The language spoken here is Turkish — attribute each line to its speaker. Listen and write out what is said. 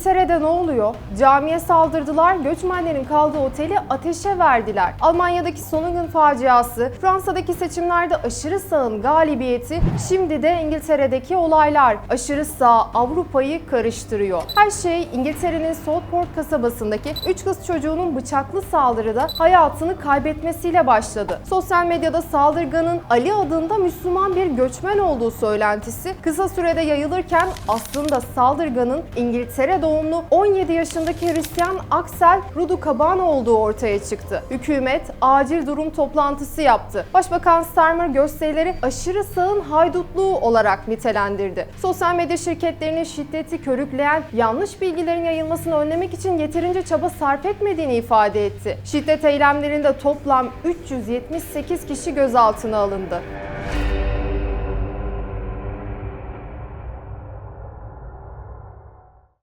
Speaker 1: İngiltere'de ne oluyor? Camiye saldırdılar, göçmenlerin kaldığı oteli ateşe verdiler. Almanya'daki Solingen faciası, Fransa'daki seçimlerde aşırı sağın galibiyeti, şimdi de İngiltere'deki olaylar. Aşırı sağ Avrupa'yı karıştırıyor. Her şey İngiltere'nin Southport kasabasındaki 3 kız çocuğunun bıçaklı saldırıda hayatını kaybetmesiyle başladı. Sosyal medyada saldırganın Ali adında Müslüman bir göçmen olduğu söylentisi kısa sürede yayılırken aslında saldırganın İngiltere doğumlu 17 yaşındaki Hristiyan Axel Rudukabana olduğu ortaya çıktı. Hükümet acil durum toplantısı yaptı. Başbakan Starmer gösterileri aşırı sağın haydutluğu olarak nitelendirdi. Sosyal medya şirketlerinin şiddeti körükleyen yanlış bilgilerin yayılmasını önlemek için yeterince çaba sarf etmediğini ifade etti. Şiddet eylemlerinde toplam 378 kişi gözaltına alındı.